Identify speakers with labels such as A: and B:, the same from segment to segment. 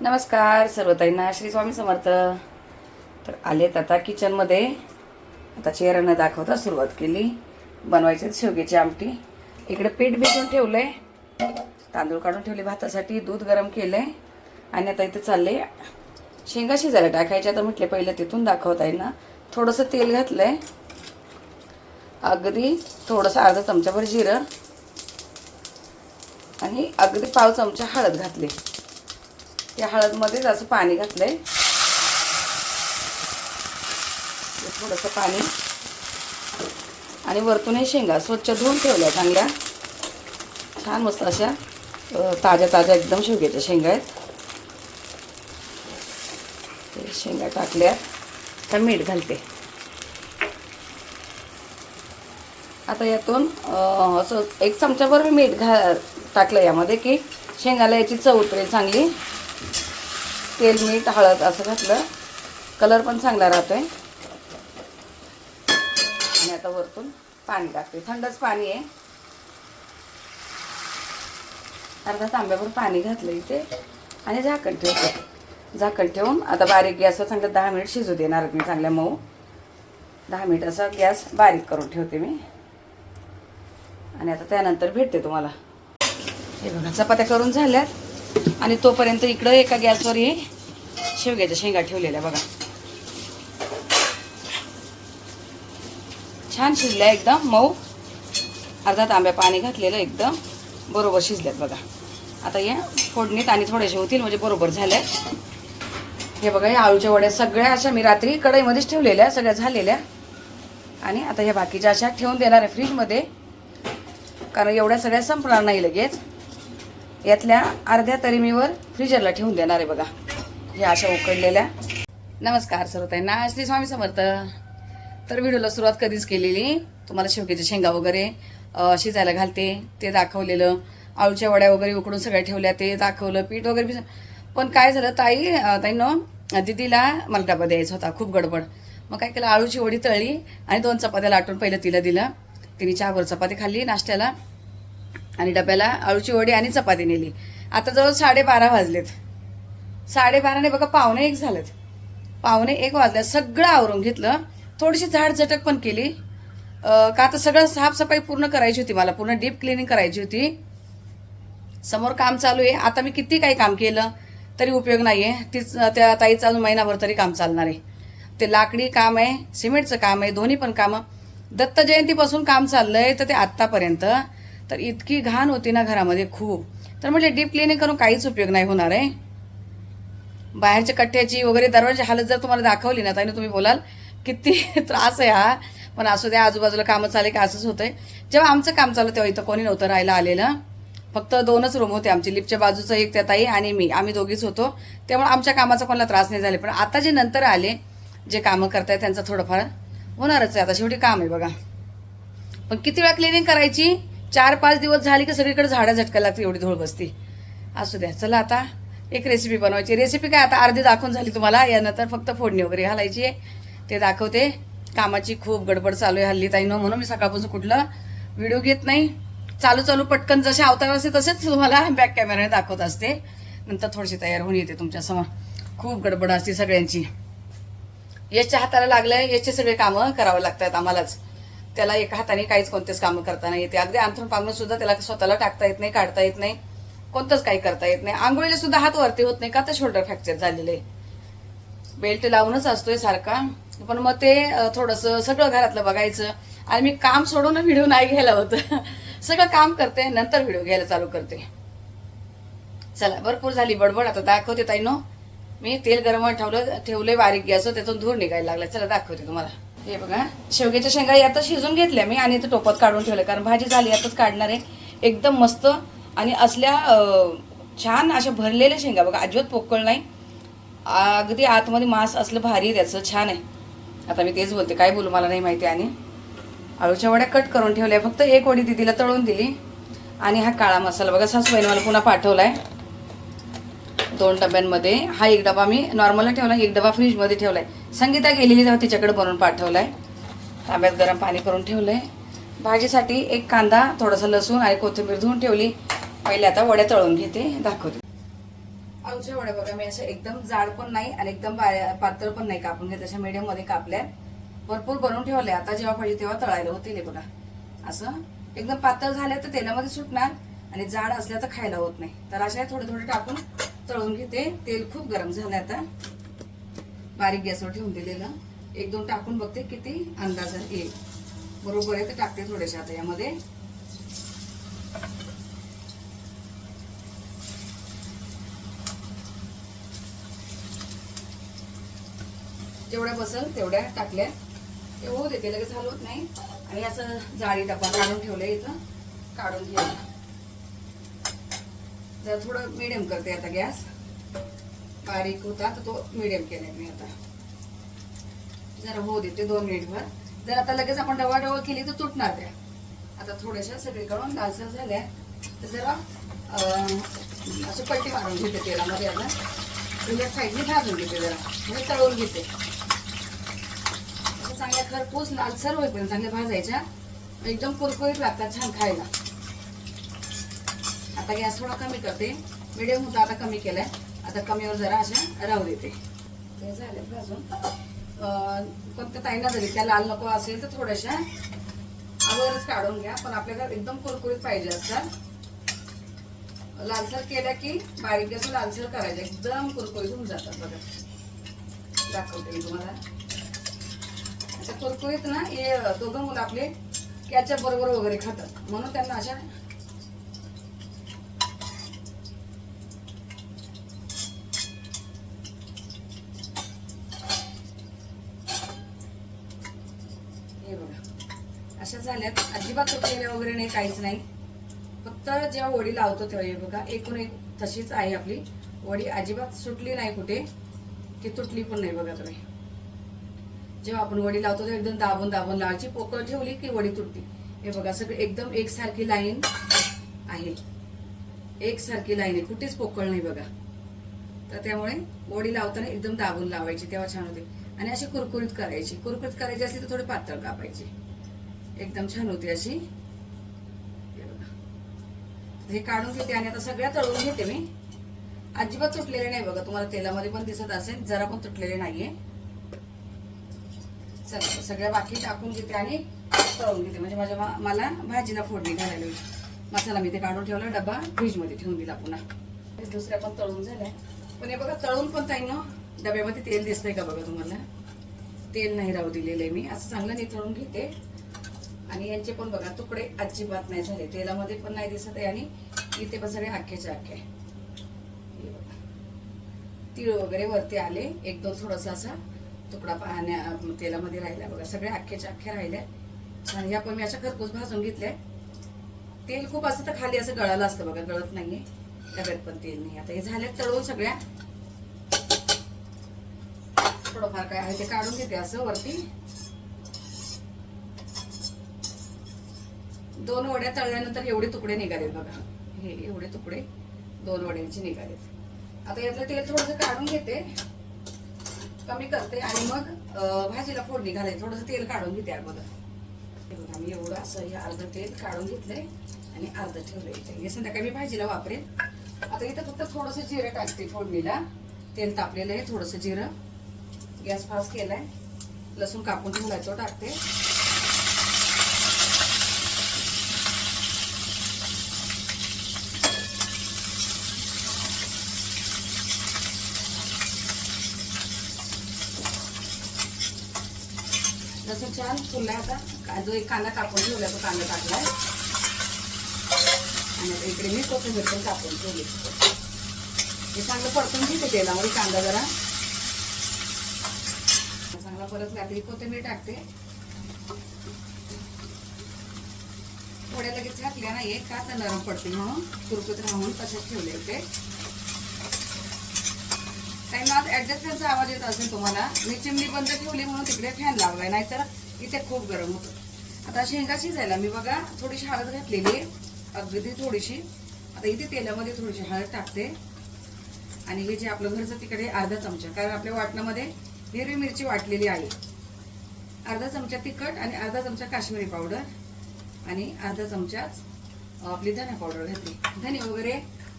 A: नमस्कार सर्व ताईंना श्री स्वामी समर्थ. तर आलेत आता किचनमध्ये आता चेहऱ्यानं दाखवता सुरुवात केली. बनवायचे शेवग्याची आमटी. इकडे पीठ भिजून ठेवलं आहे तांदूळ काढून ठेवले भातासाठी दूध गरम केलं आहे आणि आता इथे चालले. शेंगा शिजायला टाकायच्या तर म्हटले पहिले तिथून दाखवता आहे ना थोडंसं तेल घातलं आहे अगदी थोडंसं अर्धा चमच्याभर जिरं. आणि अगदी पाव चमचा हळद घातली. या हळदमध्येच असं पाणी घातलं आहे थोडंसं पाणी. आणि वरतून हे शेंगा स्वच्छ धुवून ठेवल्या चांगल्या. छान मस्त अशा ताज्या ताज्या एकदम शेवग्याच्या शेंगा आहेत. शेंगा टाकल्या. तर मीठ घालते. आता यातून असं एक चमच्याभर मीठ घा टाकलं यामध्ये की शेंगाला याची चव उतरेल चांगली. तेल मीठ हळद असं घातलं. कलर पण चांगला राहतो आहे आणि आता वरतून पाणी टाकते. थंडच पाणी आहे. अर्धा तांब्यावर पाणी घातलं इथे. आणि झाकण ठेवते. झाकण ठेवून आता बारीक गॅसवर चांगलं दहा मिनिट शिजू देणार मी चांगल्या मऊ. दहा मिनिट असा गॅस बारीक करून ठेवते मी. आणि आता त्यानंतर भेटते तुम्हाला. हे बघा चपात्या करून झाल्यात. आणि तोपर्यंत इकडं एका गॅसवर हे शेवग्याच्या शेंगा ठेवलेल्या बघा. छान शिजल्या एकदम मऊ. अर्धा तांब्या पाणी घातलेलं एकदम. बरोबर शिजल्यात बघा. आता या फोडणीत आणि थोडेसे होतील म्हणजे बरोबर झाल्या हे बघा या आळूच्या वड्या सगळ्या अशा मी रात्री कढईमध्येच ठेवलेल्या सगळ्या झालेल्या. आणि आता ह्या बाकीच्या अशा ठेवून देणार आहे फ्रीजमध्ये. कारण एवढ्या सगळ्या संपणार नाही लगेच. यातल्या अर्ध्या तरी मीवर फ्रीजरला ठेवून देणार आहे बघा. ह्या अशा उकडलेल्या. नमस्कार सर्वताईंना. श्री स्वामी समर्थ. तर व्हिडिओला सुरुवात कधीच केलेली. तुम्हाला शेवग्याच्या शेंगा वगैरे शिजायला घालते. ते दाखवलेलं. आळूच्या वड्या वगैरे उकडून सगळ्या ठेवल्या. ते दाखवलं. पीठ वगैरे पण काय झालं ताई ताईनं दिदीला मला डबा द्यायचा होता. खूप गडबड. मग काय केलं आळूची वडी तळली आणि दोन चपात्या लाटून पहिलं तिला दिलं. तिने चहावर चपाती खाल्ली नाश्त्याला. आणि डब्याला आळूची वडी आणि चपाती नेली. आता जवळ साडेबारा वाजलेत. साडेबाराने बघा पावणे एक झालेत. पावणे एक वाजल्या सगळं आवरून घेतलं. थोडीशी झाड झटक पण केली. का आता सगळं साफसफाई पूर्ण करायची होती मला पूर्ण डीप क्लिनिंग करायची होती. समोर काम चालू आहे. आता मी किती काही काम केलं तरी उपयोग नाही आहे तीच त्या ताईचं अजून महिनाभर तरी काम चालणार आहे. ते लाकडी काम आहे सिमेंटचं काम आहे दोन्ही पण कामं. दत्त जयंतीपासून काम आहे तर ते आत्तापर्यंत. तर इतकी घाण होती ना घरामध्ये खूप. तर म्हणजे डीप क्लिनिंग करून काहीच उपयोग नाही होणार आहे. बाहेरच्या कट्ट्याची वगैरे दरवाजाची हालत जर तुम्हाला दाखवली ना तर तुम्ही बोलाल किती त्रास आहे हा. पण असू द्या आजूबाजूला कामं चाले की असंच होतंय. जेव्हा आमचं काम चालू तेव्हा इथं कोणी नव्हतं राहायला आलेलं. फक्त दोनच रूम होते आमचे लिफ्टच्या बाजूचं एक त्या ताई आणि मी. आम्ही दोघीच होतो. त्यामुळे आमच्या कामाचा कोणाला त्रास नाही झाले. पण आता जे नंतर आले जे कामं करतायत त्यांचं थोडंफार होणारच आहे. आता शेवटी काम आहे बघा. पण किती वेळा क्लिनिंग करायची? चार पाच दिवस झाली की सगळीकडे झाडं झटकायला लागते एवढी धूळ बसती. असू द्या चला आता एक रेसिपी बनवायची. रेसिपी काय आता अर्धी दाखवून झाली तुम्हाला. यानंतर फक्त फोडणी वगैरे घालायची आहे. ते दाखवते. कामाची खूप गडबड चालू आहे हल्ली ताईनं म्हणून मी सकाळपासून कुठलं व्हिडिओ घेत नाही. चालू चालू पटकन जसे अवतार असते तसेच तुम्हाला बॅक कॅमेराने दाखवत असते. नंतर थोडीशी तयार होऊन येते तुमच्यासमोर खूप गडबड असते सगळ्यांची. याच्या हाताला लागलं याचे सगळे कामं करावं लागतात आम्हालाच. त्याला एका हाताने काहीच कोणतेच कामं करता नाही येते. अगदी अंथरून पांघरून सुद्धा त्याला स्वतःला टाकता येत नाही काढता येत नाही. कोणतंच काही करता येत नाही. आंघोळीला सुद्धा हात वरती होत नाही का? तर शोल्डर फ्रॅक्चर झालेले. बेल्ट लावूनच असतोय सारखा. पण मग ते थोडंसं सगळं घरातलं बघायचं. आणि मी काम सोडून व्हिडिओ नाही घ्यायला होतं. सगळं काम करते नंतर व्हिडिओ घ्यायला चालू करते. चला भरपूर झाली बडबड. आता दाखवते ताईनो मी तेल गरम ठेवलं ठेवलंय बारीक गॅस त्यातून धूर निघायला लागला. चला दाखवते तुम्हाला. हे बघा शेवग्याच्या शेंगा आता शिजून घेतल्या मी आणि ते टोपात काढून ठेवलं. कारण भाजी झाली आताच काढणार आहे. एकदम मस्त आणि असल्या छान अशा भरलेल्या शेंगा. बघा अजिबात पोकळ नाही. अगदी आतमध्ये मांस असलं भारी त्याचं छान आहे. आता मी तेच बोलते काय बोलू मला नाही माहिती आणि. आळूच्या वड्या कट करून ठेवल्या फक्त एक वडी दिदीला तळून दिली. आणि हा काळा मसाला बघा सासूबाईने मला पुन्हा पाठवला आहे दोन डब्यांमध्ये हा एक डबा मी नॉर्मलला ठेवला एक डबा फ्रीजमध्ये ठेवला आहे संगीता गेलेली तेव्हा तिच्याकडे बनवून पाठवला आहे तांब्यात गरम पाणी करून ठेवलं आहे भाजीसाठी एक कांदा थोडासा लसूण आणि कोथिंबीर धुवून ठेवली. पहिले आता वड्या तळून घेते दाखवते. आमच्या वड्या बघा मी अशा एकदम जाड पण नाही आणि एकदम बाया- पातळ पण नाही कापून घेत अशा मीडियममध्ये कापल्या. भरपूर बनवून ठेवल्या. आता जेव्हा पाहिजे तेव्हा तळायला होतील हे बघा. असं. एकदम पातळ झाल्या तर तेलामध्ये सुटणार आणि जाड असल्या तर खायला होत नाही. तर अशा थोडे थोडे टाकून तळून घेते. तेल खूप गरम झालं आता. बारीक गॅसवर ठेवून दिलेलं. एक दोन टाकून बघते किती अंदाज येईल बरोबर आहे तर टाकते थोडेसे आता यामध्ये. जेवढ्या बसल तेवढ्या टाकल्या. ते होऊ देते लगेच हलवत नाही. आणि असं जाळी डब्बा काढून ठेवलंय इथं. काढून घ्या जरा थोडं मिडियम करते आता गॅस. बारीक होता तर तो मिडियम केलाय मी आता. जरा होऊ देते दोन मिनिटभर. जर आता लगेच आपण डवा डवा केली तर तुटणार त्या. आता थोड्याशा सगळीकडून लालसर झाल्या. तर जरा अशी असं पट्टी मारून घेते तेलामध्ये आता उलट साईडने भाजून घेते जरा. म्हणजे तळून घेते. चांगल्या खरपूस लालसर होईपर्यंत चांगल्या भाजायच्या. एकदम कुरकुरीत लागतात छान खायला. आता गॅस थोडा कमी करते. मिडियम होता आता कमी केलाय. आता कमीवर जरा अशा राहू देते. ते झाले भाजून फक्त जरी त्या लाल नको असेल तर थोड्याशा अगोदरच काढून घ्या पण आपल्याला एकदम कुरकुरीत पाहिजे असतात. लालसर केल्या की बारीक गॅस लालसर करायचं. एकदम कुरकुरीत होऊन जातात बघा. दाखवते मी तुम्हाला. आता कुरकुरीत ना हे दोघं मुलं आपले कॅचअप बरोबर वगैरे खातात. म्हणून त्यांना अशा हे बघा अशा झाल्यात अजिबात तुटलेल्या वगैरे नाही काहीच नाही. फक्त जेव्हा वडी लावतो तेव्हा हे बघा एकूण एक तशीच आहे आपली. वडी अजिबात सुटली नाही कुठे ती तुटली पण नाही बघा तुम्ही. जेव्हा आपण वडी लावतो तेव्हा एकदम दाबून दाबून लावायची पोकळ ठेवली की वडी तुटली हे बघा सगळं एकदम एकसारखी लाईन आहे. एकसारखी लाईन आहे कुठेच पोकळ नाही बघा. तर त्यामुळे वडी लावताना एकदम दाबून लावायची तेव्हा छान होते. आणि अशी कुरकुरीत करायची. कुरकुरीत करायची असली तर थोडी पातळ कापायची. एकदम छान होते अशी. हे काढून घेते आणि आता सगळ्या तळून घेते मी. अजिबात तुटलेले नाही बघा तुम्हाला तेलामध्ये पण दिसत असेल जरा पण तुटलेले नाहीये. चला सगळ्या बाकी टाकून घेते आणि तळून घेते. म्हणजे माझ्या मला भाजीला फोडणी घालायला होती. मसाला मी ते काढून ठेवला डबा फ्रीजमध्ये ठेवून दिला पुन्हा. दुसऱ्या पण तळून झाल्या. पण हे बघा तळून पण ताईनं डब्यामध्ये तेल दिसतंय का बघा तुम्हाला? तेल नाही राहू दिलेलं आहे मी. असं चांगलं निथळून घेते. आणि यांचे पण बघा तुकडे अजिबात नाही झाले. तेलामध्ये पण नाही दिसत आहे आणि इथे पण सगळे आख्याचे अख्खे तीळ वगैरे वरती आले. एक दोन थोडासा असा तुकडा पाहण्या तेलामध्ये राहिला बघा. सगळे अख्खेच्या अख्खे राहिल्या छान या पण मी अशा खरपूस भाजून घेतल्या. तेल खूप असं तर खाली असं गळालं असतं बघा. गळत नाहीये. डब्यात पण तेल नाही. आता हे झाले तळून सगळ्या. थोडंफार काय आहे ते काढून घेते असं वरती. दोन वड्या तळल्यानंतर एवढे तुकडे निघालेत बघा. हे एवढे तुकडे दोन वड्यांचे निघालेत. आता यातलं तेल थोडंसं काढून घेते. कमी करते आणि मग भाजीला फोडणी घालायची. थोडंसं तेल काढून घेते अगोदर हे बघा मी एवढं असं हे अर्ध तेल काढून घेतलंय आणि अर्ध ठेवलं इथे हे संध्याकाळी मी भाजीला वापरेन. आता इथं फक्त थोडंसं जिरं टाकते फोडणीला. तेल तापलेलं आहे थोडंसं जिरं. गॅस फास्ट केलाय. लसूण कापून ठेवलाय तो टाकते. लसूण छान फुलला आता जो एक कांदा कापून ठेवला तो कांदा टाकलाय. आणि आता इकडे मी कोथिंबीर पण कापून ठेवली. हे चांगलं परतून घेते तेलामध्ये कांदा जरा. चांगला परत लागली कोथिंबीर टाकते. थोड्या लगेच घातल्या नाहीये का तर नरम पडते म्हणून. कुरकुत राहून तसेच ठेवले होते. काही आज ऍडजस्टमेंटचा आवाज येत असेल तुम्हाला मी चिमणी बंद ठेवली म्हणून तिकडे फॅन लावलाय नाहीतर इथे खूप गरम होतं. आता शेंगा शिजायला मी बघा थोडीशी हळद घातलेली अगदी थोडीशी. आता इथे तेलामध्ये थोडीशी हळद टाकते. आणि हे जे आपलं घरचं तिकडे अर्धा चमचा कारण आपल्या वाटणामध्ये हिरवी मिरची वाटलेली आहे. अर्धा चमचा तिखट आणि अर्धा चमचा काश्मीरी पावडर आणि अर्धा चमचाच आपली धना पावडर घातली. धने वगैरे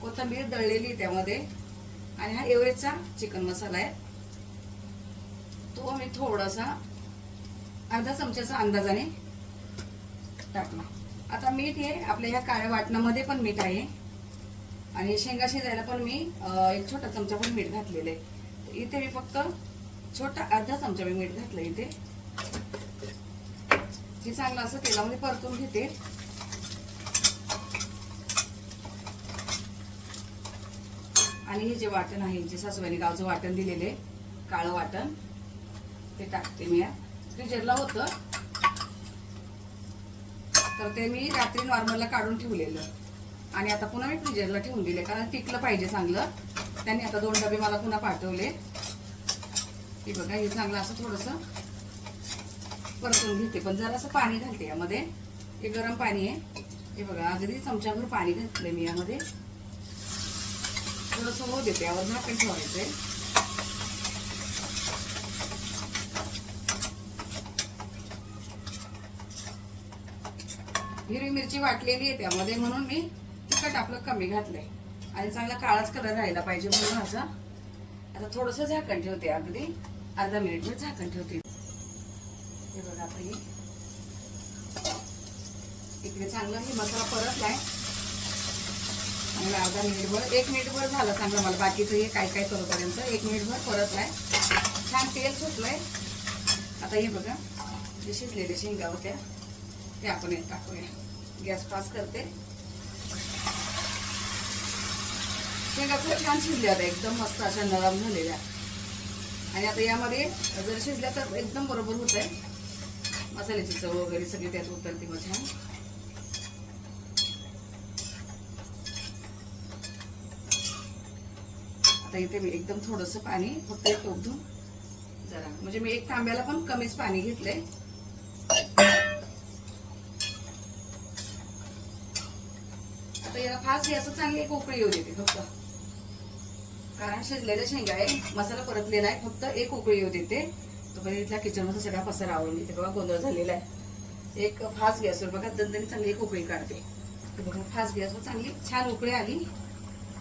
A: कोथिंबीर दळलेली त्यामध्ये. आणि हा एवरेजचा चिकन मसाला आहे. तो मी थोडासा अर्धा चमच्याचा अंदाजाने टाकला. आता मीठ हे आपल्या ह्या काळ्या वाटणामध्ये पण मीठ आहे. आणि शेंगा शिजायला पण मी एक छोटा चमचा पण मीठ घातलेलं आहे. इथे मी फक्त छोटा अर्धा चमचा मी मीठ घातलं इथे. हे चांगलं असं तेलामध्ये परतून घेते. आणि हे जे वाटण आहे जे सासूबाईने गावचं वाटण दिलेले काळं वाटण ते टाकते मी फ्रीजरला होतं. तर ते मी रात्री नॉर्मलला काढून ठेवलेलं. आणि आता पुन्हा मी फ्रीजरला ठेवून दिले कारण टिकलं पाहिजे चांगलं. त्यांनी आता दोन डबे मला पुन्हा पाठवले. हे बघा हे चांगलं असं थोडंसं परतून घेते. पण जरासं पाणी घालते यामध्ये. हे गरम पाणी आहे. हे बघा अगदी चमच्याभर पाणी घातलं मी यामध्ये. थोडंसं होऊ देते यावर झाकण ठेवायचं आहे हिरवी मिरची वाटलेली आहे त्यामध्ये म्हणून मी तिखट आपलं कमी घातलंय. आणि चांगला काळाच कलर राहिला पाहिजे म्हणून असं. आता थोडंसं झाकण ठेवते अगदी. अर्धा मिनिट मी झाकण ठेवते. हे बघा आता इकडे चांगलं हे मसाला परतलाय. आणि अर्धा मिनिटभर एक मिनिटभर झालं चांगलं मला. बाकीचं हे काय काय करूपर्यंत एक मिनिटभर परतलाय. छान तेल सुटलंय. आता हे बघा जे शिजलेले शेंगा होत्या. ते आपण एक टाकूया. गॅस पास करते. शेंगा खूप छान शिजल्या आता एकदम मस्त अशा नरम झालेल्या. आणि आता यामध्ये जर शिजल्या तर एकदम बरोबर होत आहे मसाल्याची चव वगैरे सगळी त्यात उतरते मग छान. आता इथे मी एकदम थोडंसं पाणी फक्त एक टोप जरा. म्हणजे मी एक तांब्याला पण कमीच पाणी घेतलंय. आता याला फास्ट गॅस चांगली एक उकळी येऊ देते फक्त. कारण शिजलेल्या शेंगा आहे मसाला परतलेला आहे फक्त एक उकळी येऊ देते. तोपर्यंत इथल्या किचनमध्ये सगळा पसारा आवडली येते बघा गोंधळ झालेला आहे. एक फास्ट गॅसवर बघा दंदनी चांगली एक उकळी काढते. बघा फास्ट गॅसवर चांगली छान उकळी आली.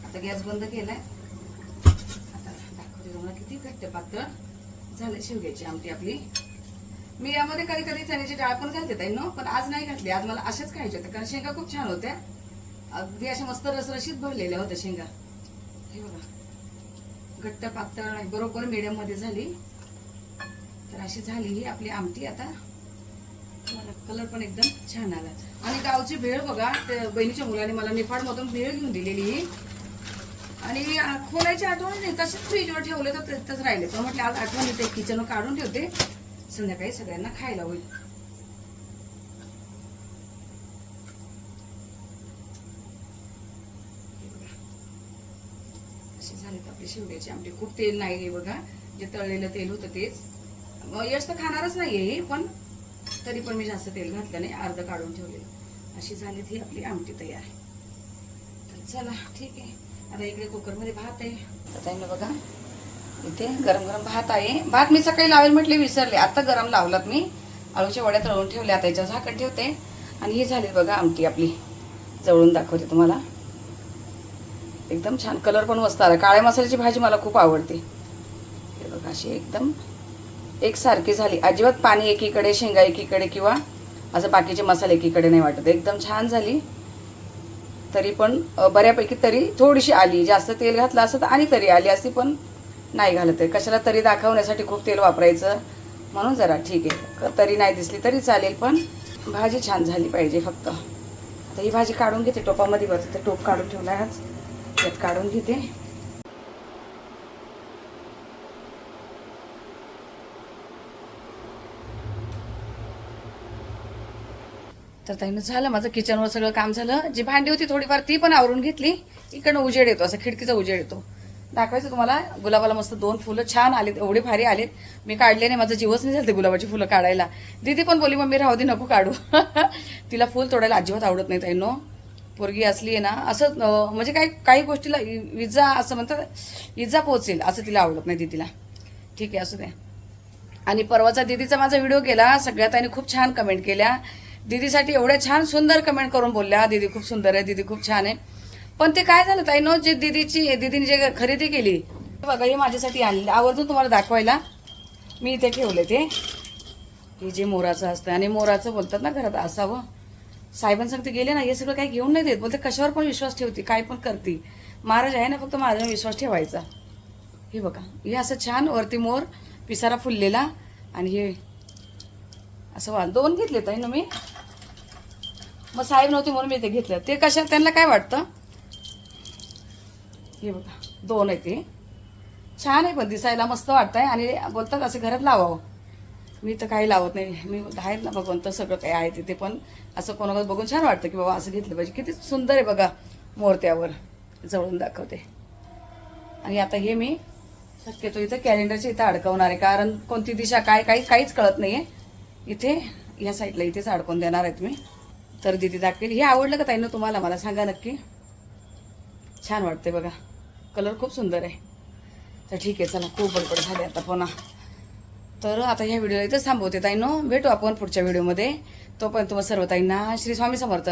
A: आता गॅस बंद केलाय. किती घट्ट पातळ झालं शेवग्याची आमटी आपली. मी यामध्ये कधी कधी चण्याची डाळ पण घालते ताई नो पण आज नाही घातली. आज मला अशाच खायच्या होत्या कारण शेंगा खूप छान होत्या. अगदी अशा मस्त रसरशीत भरलेल्या होत्या शेंगा. हे बघा. घट्ट पातळ बरोबर मीडियममध्ये झाली. तर अशी झाली ही आपली आमटी. आता कलर पण एकदम छान आला. आणि गावची भेळ बघा बहिणीच्या मुलाने मला निफाड मधून भेळ घेऊन दिलेली ही. आणि आ- खोलायची आठवण नाही तसेच फ्रीजवर ठेवले तर तसंच राहिले. पण म्हटलं आज आठवण येते किचन काढून ठेवते. संध्याकाळी सगळ्यांना खायला होईल. झाले तर आपली शेवग्याची आमटी. खूप तेल नाही आहे बघा. जे तळलेलं तेल होतं तेच. मग यश तर खाणारच नाही आहे पण तरी पण मी जास्त तेल घातलं नाही अर्ध काढून ठेवलेलं. अशी झाली ही आपली आमटी तयार. तर चला ठीक आहे. आता इकडे कुकरमध्ये भात आहे. आता आहे ना बघा. इथे गरम गरम भात आहे. भात मी सकाळी लावेल म्हटले विसरले. आता गरम लावलात मी. आळूच्या वड्या तळून ठेवल्या. आता याच्या झाकण ठेवते. आणि ही झाली बघा आमटी आपली. जवळून दाखवते तुम्हाला. एकदम छान. कलर पण मस्त आला. काळ्या मसाल्याची भाजी मला खूप आवडते. हे बघा अशी एकदम एकसारखी झाली. अजिबात पाणी एकीकडे शेंगा एकीकडे किंवा असं बाकीचे मसाले एकीकडे नाही वाटत. एकदम छान झाली. तरी पण बऱ्यापैकी तरी थोडीशी आली. जास्त तेल घातलं असं तर आणि तरी आली असती पण नाही घालत आहे. कशाला तरी दाखवण्यासाठी खूप तेल वापरायचं? म्हणून जरा ठीक आहे. तरी नाही दिसली तरी चालेल पण भाजी छान झाली पाहिजे फक्त. आता ही भाजी काढून घेते टोपामध्ये. बरं ते टोप काढून ठेवला आज. त्यात काढून घेते. तर ताईनं झालं माझं किचनवर सगळं काम झालं. जी भांडी होती थोडीफार ती पण आवरून घेतली. इकडनं उजेड येतो असं खिडकीचा उजेड येतो. दाखवायचं तुम्हाला गुलाबाला मस्त दोन फुलं छान आलेत एवढे भारी आलेत. मी काढले नाही माझं जीवच नाही झालं ते गुलाबाची फुलं काढायला. दीदी पण बोली मम्मी राहू दे नको काढू. तिला फुल तोडायला अजिबात आवडत नाही ताईनो. पोरगी असली आहे ना असं म्हणजे काही काही गोष्टीला इ- इजा असं म्हणतात इजा पोचेल असं तिला आवडत नाही दीदीला. ठीक आहे असू द्या. आणि परवाचा दीदीचा माझा व्हिडिओ केला सगळ्यात आणि खूप छान कमेंट केल्या. दीदीसाठी एवढ्या छान सुंदर कमेंट करून बोलल्या. दीदी खूप सुंदर आहे दीदी खूप छान आहे. पण ते काय झालं ताई? नो जे दीदीची दीदीने जे खरेदी केली बघा हे माझ्यासाठी आणले. आवर्जून तुम्हाला दाखवायला मी इथे ठेवले ते. हे जे मोराचं असतं आणि मोराचं बोलतात ना घरात असावं. साहेबांनी सांगते गेले ना हे सगळं काही घेऊन नाही देत. बोलते कशावर पण विश्वास ठेवते? काय पण करते? महाराज आहे ना फक्त माझ्यावर विश्वास ठेवायचा. हे बघा हे असं छान वरती मोर पिसारा फुललेला आणि हे असं वा दोन घेतले ताई ना मी? मग साहेब नव्हते म्हणून मी ते घेतलं. ते कशा त्यांना काय वाटतं? हे बघा दोन आहे ते. छान आहे पण दिसायला मस्त वाटतंय आणि बोलतात असं घरात लावावं. मी तर काही लावत नाही. मी आहेत ना भगवंत सगळं काही आहे तिथे पण असं कोणाकडे बघून छान वाटतं की बाबा असं घेतलं पाहिजे. किती सुंदर आहे बघा मोर्त्यावर. जवळून दाखवते. आणि आता हे मी शक्यतो इथं कॅलेंडरच्या इथं अडकवणार आहे. कारण कोणती दिशा काय काही काहीच कळत नाही आहे इथे या साईडला इथेच अडकवून देणार आहेत मी. तर दिदी दाखवेल. हे आवडलं का ताईनं तुम्हाला? मला सांगा नक्की. छान वाटते बघा. कलर खूप सुंदर आहे. तर ठीक आहे चला खूप बडबड झाली आता पुन्हा. तर आता ह्या व्हिडिओला इथंच थांबवते ताईनो. भेटू आपण पुढच्या व्हिडिओमध्ये. तोपर्यंत तुम्हाला सर्व ताईंना श्री स्वामी समर्थ.